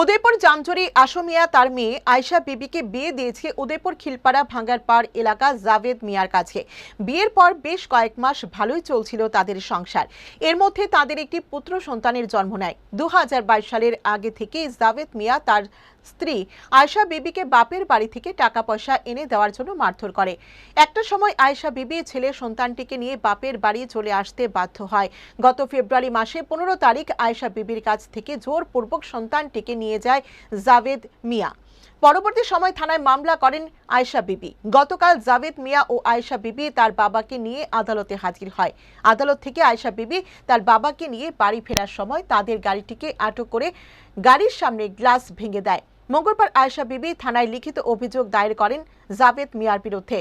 উদয়পুর জামজুরি আসমিয়া তার মেয়ে আয়শা বিবিকে বিয়ে দিয়েছে উদয়পুর খিলপাড়া ভাঙ্গারপাড় এলাকা জাভেদ মিয়ার কাছে। বিয়ের পর বেশ কয়েক মাস ভালোই চলছিল তাদের সংসার। এর মধ্যে তাদের একটি পুত্র সন্তানের জন্ম নেয়। দু হাজার বাইশ সালের আগে থেকে জাভেদ মিয়া তার স্ত্রী আয়শা বিবিকে বাপের বাড়ি থেকে টাকা পয়সা এনে দেওয়ার জন্য মারধর করে। একটা সময় আয়শা বিবি ছেলে সন্তানটিকে নিয়ে বাপের বাড়ি চলে আসতে বাধ্য হয়। গত ফেব্রুয়ারি মাসে পনেরো তারিখ আয়শা বিবির কাছ থেকে জোরপূর্বক সন্তানটিকে নিয়ে যায় জাভেদ মিয়া। পরবর্তী সময় থানায় মামলা করেন আয়শা বিবি। গতকাল জাভেদ মিয়া ও আয়শা বিবি তার বাবাকে নিয়ে আদালতে হাজির হয়। আদালত থেকে আয়শা বিবি তার বাবাকে নিয়ে বাড়ি ফেরার সময় তাদের গাড়িটিকে আটক করে গাড়ির সামনে গ্লাস ভেঙে দেয়। মঙ্গলবার আয়শা বিবি থানায় লিখিত অভিযোগ দায়ের করেন জাভেদ মিয়ার বিরুদ্ধে।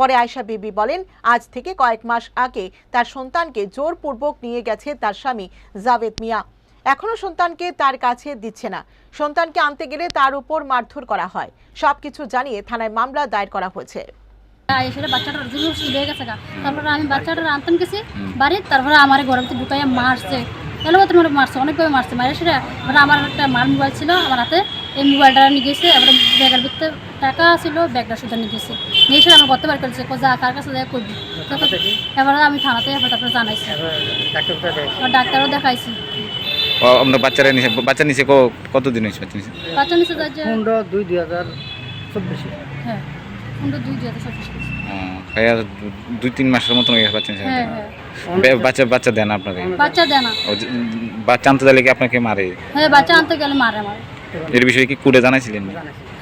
পরে আয়শা বিবি বলেন, আজ থেকে কয়েক মাস আগে তার সন্তানকে জোরপূর্বক নিয়ে গেছে তার স্বামী জাভেদ মিয়া। এখনও সন্তানকে তার কাছে দিচ্ছে না। সন্তানকে আনতে গেলে তার উপর মারধর করা হয়। সবকিছু জানিয়ে থানায় মামলা দায়ের করা হয়েছে। হয়ে গেছে তারপরে আমার মারছে। অনেকভাবে মারছে। মারে সেটা, আমার একটা মার মোবাইল ছিল, আমার হাতে। এই মোবাইলটা নিয়ে গেছে এবারে ব্যাগের ভিতরে টাকা ছিল ব্যাগটা সুদ্ধা নিয়ে গেছে। নিয়ে এসে আমার করতে পার করেছে যা কার কাছে যা করবি তারপর এবারে আমি থানাতে এবার তারপরে জানাইছি। ডাক্তারও দেখাইছি। আপনার বাচ্চারা নিচে বাচ্চা নিচে কতদিন হয়েছে বাচ্চা নিচে বাচ্চা নিচে পনেরো দুই দুই হাজার চব্বিশে। হ্যাঁ পনেরো দুই দুই হাজার চব্বিশ। ও, ভাইয়া দু- দুই তিন মাসের মতন হয়ে বাচ্চা নিচে হ্যাঁ বাচ্চা বাচ্চা দেন আপনাকে বাচ্চা দেয় না। বাচ্চা আনতে দিলে কি আপনাকে মারে? হ্যাঁ বাচ্চা আনতে গেলে মারে মারে এর বিষয়ে কি কুড়ে জানাইছিলেন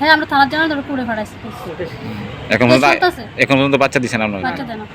হ্যাঁ আমরা থানার জানাল ধরে কুড়ে ফাটাইছি। এখন পর্যন্ত এখন পর্যন্ত বাচ্চা দিছেন আপনারা? বাচ্চা দেয় না।